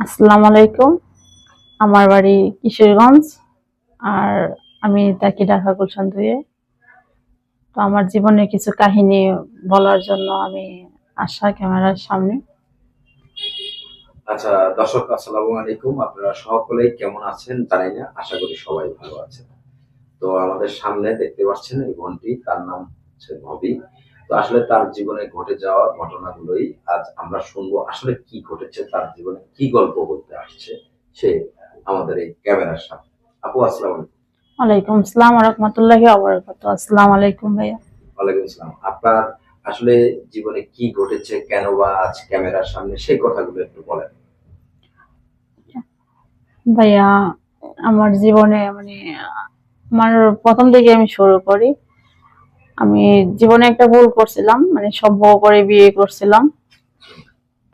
আসসালামু আলাইকুম। আমার বাড়ি কিশোরগঞ্জ, আর আমি তাকে ঢাকা গুলশান দুয়ে তো আমার জীবনের কিছু কাহিনী বলার জন্য আমি আসা ক্যামেরার সামনে। আচ্ছা দর্শক, আসসালামু আলাইকুম। আপনারা সকলেই কেমন আছেন জানি না, আশা করি সবাই ভালো আছেন। তো আমাদের সামনে দেখতে পাচ্ছেন এই বোনটি তার নাম হচ্ছে নবী। তো আসলে তার জীবনে ঘটে যাওয়া ঘটনাগুলোই আজ আমরা শুনব। আসলে কি ঘটেছে তার জীবনে কি গল্প বলতে আসছে সে আমাদের এই ক্যামেরার সামনে। আপু আসসালামু আলাইকুম। আসসালাম রহমতুল্লাহি আসসালামু আলাইকুম ভাইয়া। ওয়ালাইকুম আসসালাম। আপনার আসলে জীবনে কি ঘটেছে কেন বা আজ ক্যামেরার সামনে সেই কথাগুলো একটু বলেন। ভাইয়া আমার জীবনে মানে আমার প্রথম থেকে আমি শুরু করি আমি জীবনে একটা ভুল করছিলাম মানে সম্ভব করে বিয়ে করছিলাম।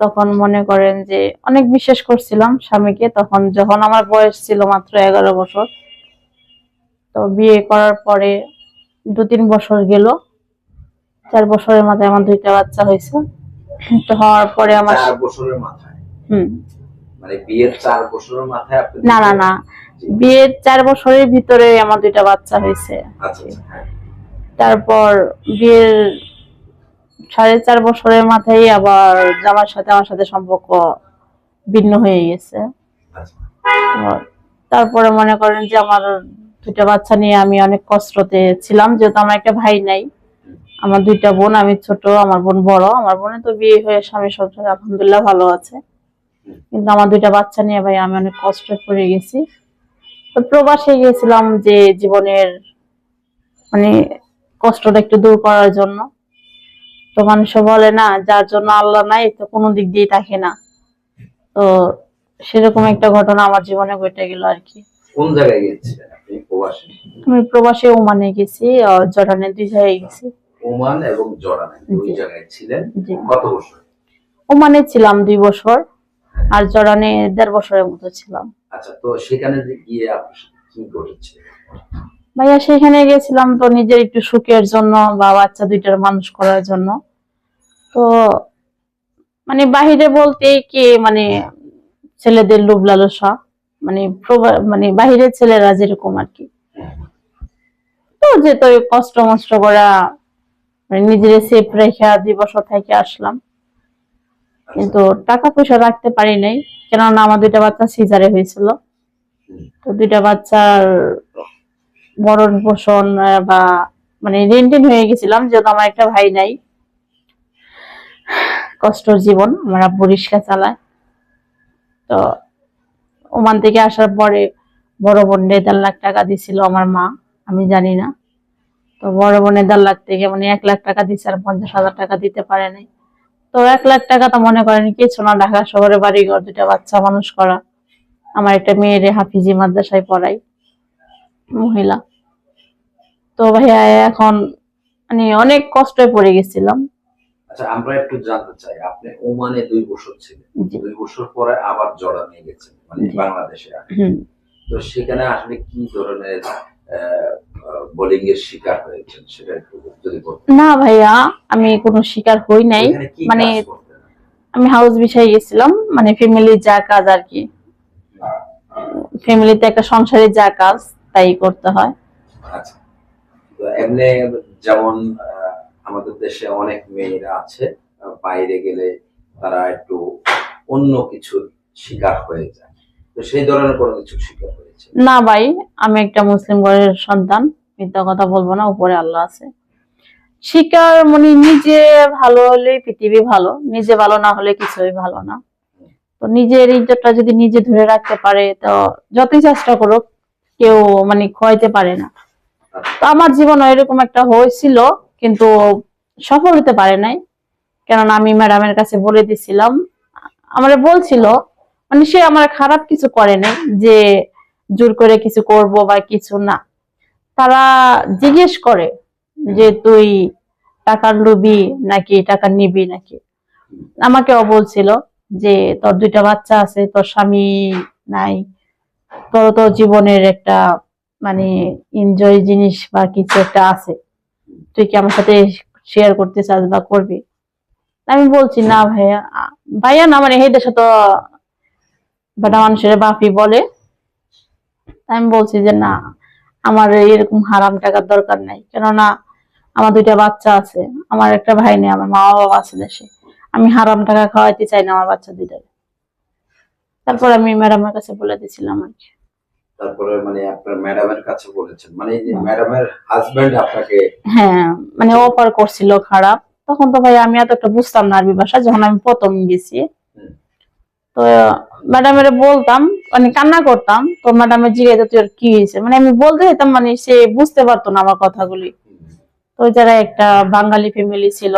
তখন মনে করেন যে অনেক বিশ্বাস করছিলাম স্বামীকে তখন যখন আমার বয়স ছিল মাত্র এগারো বছর তো বিয়ে করার পরে দু তিন বছর গেল। চার বছরের মাথায় আমার দুইটা বাচ্চা হয়েছে। তো হওয়ার পরে আমার চার বছরের মাথায়? হুম। মানে বিয়ের চার বছরের মাথায় না না না। বিয়ের চার বছরের ভিতরে আমার দুইটা বাচ্চা হয়েছে। আচ্ছা আচ্ছা হ্যাঁ। তারপর বিয়ের সাড়ে চার বছরের মাথায় আবার জামার সাথে আমার সাথে সম্পর্ক ভিন্ন হয়ে গেছে। তারপরে মনে করেন যে আমার দুইটা বাচ্চা নিয়ে আমি অনেক কষ্টতে ছিলাম, যেহেতু আমার একটা ভাই নাই। আমার দুইটা বোন, আমি ছোট, আমার বোন বড়। আমার বোনে তো বিয়ে হয়ে স্বামী সংসার আলহামদুলিল্লাহ ভালো আছে। কিন্তু আমার দুইটা বাচ্চা নিয়ে ভাই আমি অনেক কষ্ট পড়ে গেছি। তো প্রবাসে গিয়েছিলাম যে জীবনের মানে কষ্টটা একটু দূর করার জন্য। তো মানুষে বলে না যার জন্য আল্লাহ নাই তো কোনো দিক দিয়ে থাকে না। তো সেরকম একটা ঘটনা আমার জীবনে ঘটে গেল আর কি। কোন জায়গায় গিয়েছিলেন আপনি প্রবাসী? আমি প্রবাসে ওমানে গেছি জর্ডানে দুই জায়গায় গেছি। ওমান এবং জর্ডানে দুই জায়গায় ছিলেন। কত বছর? ওমানে ছিলাম দুই বছর আর জর্ডানে দেড় বছরের মতো ছিলাম। আচ্ছা তো সেখানে গিয়ে আপনার সাথে কি ঘটেছে ভাইয়া, সেখানে গেছিলাম তো নিজের একটু সুখের জন্য বা বাচ্চা দুইটার মানুষ করার জন্য। তো মানে বাহিরে বলতে কি মানে ছেলেদের লোভ লালসা মানে মানে বাহিরের ছেলেরা যেরকম আর কি। তো যে তো কষ্ট মষ্ট করা মানে নিজের সেফ রেখা বছর থেকে আসলাম। কিন্তু টাকা পয়সা রাখতে পারি নাই, কেননা আমার দুইটা বাচ্চা সিজারে হয়েছিল। তো দুইটা বাচ্চার ভরণ পোষণ বা মানে রেন্টিন হয়ে গেছিলাম, যেহেতু আমার একটা ভাই নাই। কষ্ট জীবন, আমার আব্বু রিক্সা চালায়। তো ওমান থেকে আসার পরে বড় বোন দেড় লাখ টাকা দিছিল আমার মা, আমি জানি না। তো বড় বোনের দেড় লাখ থেকে মানে এক লাখ টাকা দিচ্ছে আর পঞ্চাশ হাজার টাকা দিতে পারে নাই। তো এক লাখ টাকা তো মনে করেন কিছু না, ঢাকা শহরে বাড়ি ঘর দুটা বাচ্চা মানুষ করা। আমার একটা মেয়েরে হাফিজি মাদ্রাসায় পড়াই মহিলা। তো ভাইয়া এখন মানে অনেক কষ্টে পড়ে গেছিলাম। আচ্ছা আমরা একটু জানতে চাই আপনি ওমানে দুই বছর ছিলেন। দুই বছর পরে আবার জর্ডানে গেছেন মানে বাংলাদেশে তো সেখানে আসলে কি ধরনের বোলিং এর শিকার হয়েছেন সেটা একটু যদি না ভাইয়া আমি কোনো শিকার হই নাই। মানে আমি হাউস বিছাই গেছিলাম মানে ফ্যামিলির যা কাজ আর কি। ফ্যামিলিতে একটা সংসারে যা কাজ তাই করতে হয়। আচ্ছা। এমনি যেমন আমাদের দেশে অনেক মেয়েরা আছে বাইরে গেলে তারা একটু অন্য কিছুর শিকার হয়ে যায়। তো সেই ধরনের কোনো কিছুর শিকার হয়েছে? না ভাই, আমি একটা মুসলিম ঘরের সন্তান, মিথ্যা কথা বলব না, উপরে আল্লাহ আছে। শিকার মানে নিজে ভালো হলে পৃথিবী ভালো, নিজে ভালো না হলে কিছুই ভালো না। তো নিজের ইজ্জতটা যদি নিজে ধরে রাখতে পারে, তো যতই চেষ্টা করুক, কেউ মানে খোয়াইতে পারে না। তো আমার জীবন এরকম একটা হয়েছিল, কিন্তু সফল হতে পারে নাই। কেননা আমি ম্যাডামের কাছে বলে দিছিলাম। আমার বলছিল মানে সে আমার খারাপ কিছু করে নাই, যে জোর করে কিছু করব বা কিছু না। তারা জিজ্ঞেস করে যে, তুই টাকার লুবি নাকি টাকা নিবি নাকি? আমাকেও বলছিল যে, তোর দুইটা বাচ্চা আছে, তোর স্বামী নাই, তোর তোর জীবনের একটা মানে এনজয় জিনিস বা কিছু একটা আছে। তুই কি আমার সাথে শেয়ার করতে চাস বা করবি? আমি বলছি, না ভাইয়া। ভাইয়া না মানে দেশে তো বেটা মানুষের বাপি বলে। আমি বলছি যে, না, আমার এরকম হারাম টাকার দরকার নাই। কেননা আমার দুইটা বাচ্চা আছে, আমার একটা ভাই নেই, আমার মা বাবা আছে দেশে। আমি হারাম টাকা খাওয়াইতে চাই না আমার বাচ্চা দুইটার। তারপর আমি ম্যাডামের কাছে বলে দিয়েছিলাম আর কি। তারপরে মানে আপনার ম্যাডামের কাছে বলেছেন। মানে ম্যাডামের হাজবেন্ড আপনাকে হ্যাঁ মানে অফার করছিল খারাপ। তখন তো ভাই আমি এত একটা বুঝতাম না আরবি ভাষা যখন আমি প্রথম গেছি। তো ম্যাডামের বলতাম মানে কান্না করতাম তো ম্যাডামের জিজ্ঞাসা তুই আর কি হয়েছে? মানে আমি বলতে যেতাম মানে সে বুঝতে পারতো না আমার কথাগুলি। তো ওই জায়গায় একটা বাঙালি ফ্যামিলি ছিল।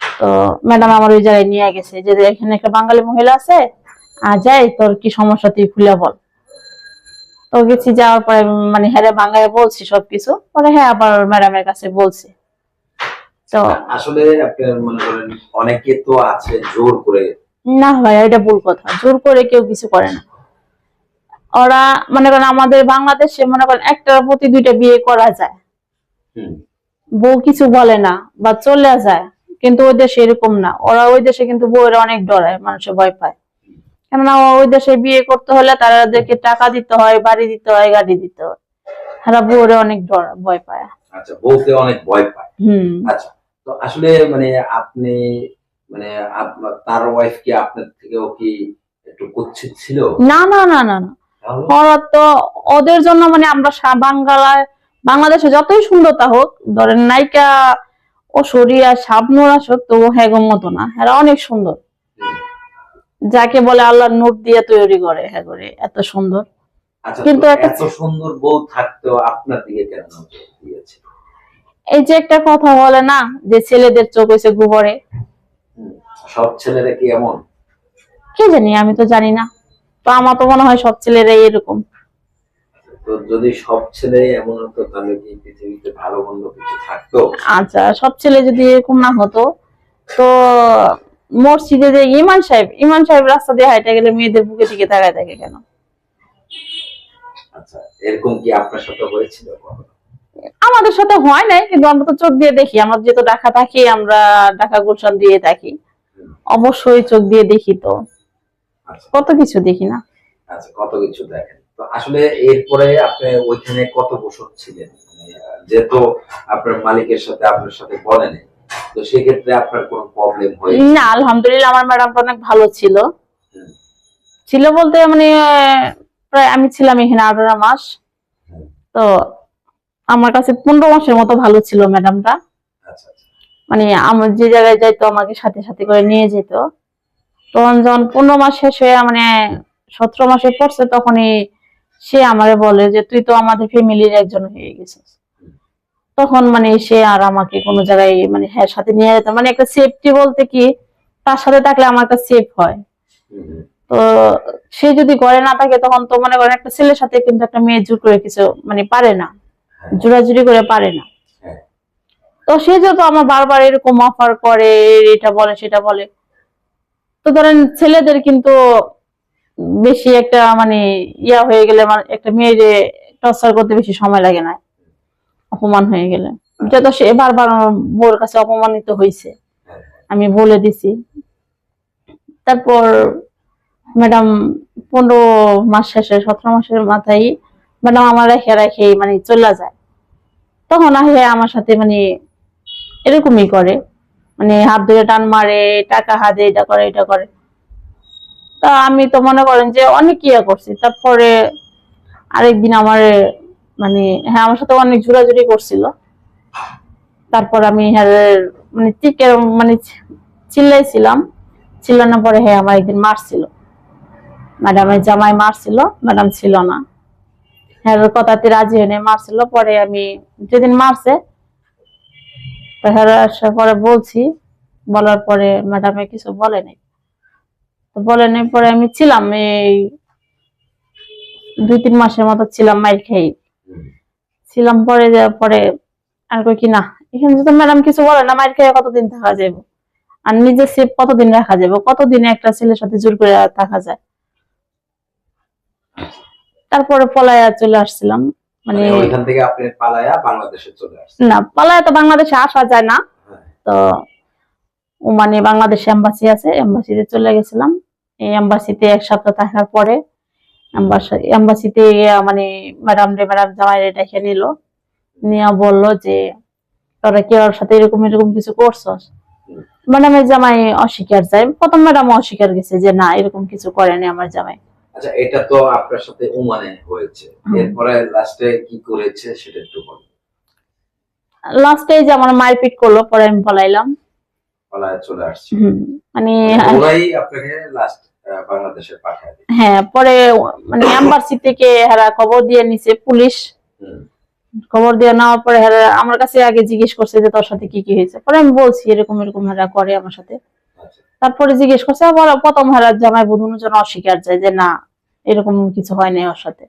তো ম্যাডাম আমার ওই জায়গায় নিয়ে গেছে যে এখানে একটা বাঙালি মহিলা আছে আর যাই তোর কি সমস্যা তুই খুলে বল। তো গেছি যাওয়ার পরে মানে হ্যাঁ বাংলায় বলছি সবকিছু। পরে হ্যাঁ আবার ম্যাডামের কাছে বলছি। তো আসলে আপনার মনে করেন অনেকে তো আছে জোর করে। না ভাই এটা ভুল কথা। জোর করে কেউ কিছু করে না। ওরা মনে করেন আমাদের বাংলাদেশে মনে করেন একটার প্রতি দুইটা বিয়ে করা যায়। বউ কিছু বলে না বা চলে যায়। কিন্তু ওই দেশে এরকম না। ওরা ওই দেশে কিন্তু বউয়েরা অনেক ডরায় মানুষে ভয় পায়। কেননা ওই দেশে বিয়ে করতে হলে তাদেরকে টাকা দিতে হয় বাড়ি দিতে হয় গাড়ি দিতে হয়। তারা বউরে অনেক ভয় পায়। আচ্ছা বলতে অনেক ভয় পায়। হুম। আচ্ছা তো আসলে মানে আপনি মানে তার ওয়াইফ কি আপনার থেকেও কি একটু কুচ্ছিত ছিল? না না না না না। ওরা তো ওদের জন্য মানে আমরা বাঙ্গালায় বাংলাদেশে যতই সুন্দরতা হোক ধরেন নায়িকা ও সরিয়া শাবনুর আসুক তো হ্যাগম মতো না। এরা অনেক সুন্দর। যাকে বলে আল্লাহ নোট দিয়ে তৈরি করে হ্যাঁ করে এত সুন্দর। আচ্ছা কিন্তু এত সুন্দর বউ থাকতেও আপনার দিকে কেন দিয়েছে? এই যে একটা কথা বলে না যে ছেলেদের চোখ হয়েছে গোবরে। সব ছেলেরা কি এমন? কে জানি আমি তো জানি না। তো আমার তো মনে হয় সব ছেলেরাই এরকম। তো যদি সব ছেলে এমন হতো তাহলে কি পৃথিবীতে ভালো মন্দ কিছু থাকতো? আচ্ছা সব ছেলে যদি এরকম না হতো তো মসজিদে যে ইমান সাহেব ইমান সাহেব রাস্তা দিয়ে হাইটে গেলে মেয়েদের বুকে দিকে তাকায় থাকে কেন? আচ্ছা এরকম কি আপনার সাথে হয়েছিল আমাদের সাথে হয় নাই কিন্তু আমরা তো চোখ দিয়ে দেখি। আমরা যেহেতু ঢাকা থাকি আমরা ঢাকা গুলশান দিয়ে থাকি। অবশ্যই চোখ দিয়ে দেখি তো। আচ্ছা। কত কিছু দেখি না। আচ্ছা কত কিছু দেখেন। তো আসলে এরপরে আপনি ওইখানে কত বছর ছিলেন? মানে, যেহেতু আপনার মালিকের সাথে আপনার সাথে বলেন। তো সেক্ষেত্রে আপনার কোনো প্রবলেম হয়েছে? না আলহামদুলিল্লাহ আমার ম্যাডামটা অনেক ভালো ছিল। ছিল বলতে মানে প্রায় আমি ছিলাম এখানে আঠারো মাস। তো আমার কাছে পনেরো মাসের মতো ভালো ছিল ম্যাডামটা। আচ্ছা আচ্ছা। মানে আমার যে জায়গায় যাইতো আমাকে সাথে সাথে করে নিয়ে যেত। তখন যখন পনেরো মাস শেষ হয়ে মানে সতেরো মাসে পড়ছে তখনই সে আমারে বলে যে তুই তো আমাদের ফ্যামিলির একজন হয়ে গেছিস। তখন মানে সে আর আমাকে কোনো জায়গায় মানে হ্যাঁ সাথে নিয়ে যেত। মানে একটা সেফটি বলতে কি তার সাথে থাকলে আমার একটা সেফ হয়। তো সে যদি ঘরে না থাকে তখন তো মনে করেন একটা ছেলের সাথে কিন্তু একটা মেয়ে জোর করে কিছু মানে পারে না। হ্যাঁ, জোরাজুরি করে পারে না। হ্যাঁ, তো সে যত আমার বারবার এরকম অফার করে এটা বলে সেটা বলে তো ধরেন ছেলেদের কিন্তু বেশি একটা মানে ইয়া হয়ে গেলে মানে একটা মেয়ের টর্চার করতে বেশি সময় লাগে না। অপমান হয়ে গেলে। যত সে বারবার বউর কাছে অপমানিত হয়েছে হ্যাঁ, আমি বলে দিছি। তারপর ম্যাডাম পনেরো মাস শেষে সতেরো মাসের মাথায় ম্যাডাম আমার রেখে রেখে মানে চলে যায়। তখন আহে আমার সাথে মানে এরকমই করে। মানে হাত ধরে টান মারে টাকা হাতে এটা করে এটা করে। তা আমি তো মনে করেন যে অনেক ইয়ে করছি। তারপরে আরেকদিন আমার মানে হ্যাঁ আমার সাথে অনেক জোরাজুরি করছিল। তারপর আমি হ্যাঁ মানে টিকে মানে চিল্লাইছিলাম। চিল্লানোর পরে হ্যাঁ আমার একদিন মারছিল। ম্যাডামের জামাই মারছিল, ম্যাডাম ছিল না। হ্যাঁ কথাতে রাজি হয়ে মারছিল। পরে আমি যেদিন মারছে, তো হ্যাঁ আসার পরে বলছি, বলার পরে ম্যাডামে কিছু বলে নাই। তো বলে নাই, পরে আমি ছিলাম, এই দুই তিন মাসের মতো ছিলাম মাইর খেয়ে। ছিলাম পরে যাওয়ার পরে আর কই কি না। এখানে যদি ম্যাডাম কিছু বলে না মাইর খেয়ে কতদিন থাকা যাবে আর নিজের সেফ কতদিন রাখা যাবে কতদিন একটা ছেলের সাথে জোর করে থাকা যায়? তারপরে পলায়া চলে আসছিলাম মানে মানে ওইখান থেকে আপনি পালায়া বাংলাদেশে চলে আসছেন? না পলায়া তো বাংলাদেশে আসা যায় না। হ্যাঁ, তো ও মানে বাংলাদেশে এম্বাসি আছে এম্বাসিতে চলে গেছিলাম। এই এম্বাসিতে এক সপ্তাহ থাকার পরে এম্বাসিতে মানে ম্যাডাম রে ম্যাডাম জামাই রে ডেকে নিল। নিয়ে বলল যে তোরা কি ওর সাথে এরকম এরকম কিছু করছস? ম্যাডামের জামাই অস্বীকার যায়। প্রথম ম্যাডাম অস্বীকার গেছে যে না এরকম কিছু করেনি আমার জামাই। আচ্ছা এটা তো আপনার সাথে ওমানে হয়েছে। এরপরে লাস্টে কি করেছে সেটা একটু বলুন। লাস্টে যে আমার মারপিট করল পরে আমি পলাইলাম পালায় চলে আসছে। মানে ওরাই আপনাকে লাস্ট বাংলাদেশে পাঠায় হ্যাঁ পরে মানে এম্বাসি থেকে হেরা খবর দিয়ে নিছে পুলিশ। খবর দিয়ে নেওয়ার পরে হেরা আমার কাছে আগে জিজ্ঞেস করছে যে তোর সাথে কি কি হয়েছে? পরে আমি বলছি এরকম এরকম হেরা করে আমার সাথে। আচ্ছা। তারপরে জিজ্ঞেস করছে আবার প্রথম হেরা জামাই বোধ জন্য অস্বীকার যায় যে না এরকম কিছু হয় নাই ওর সাথে।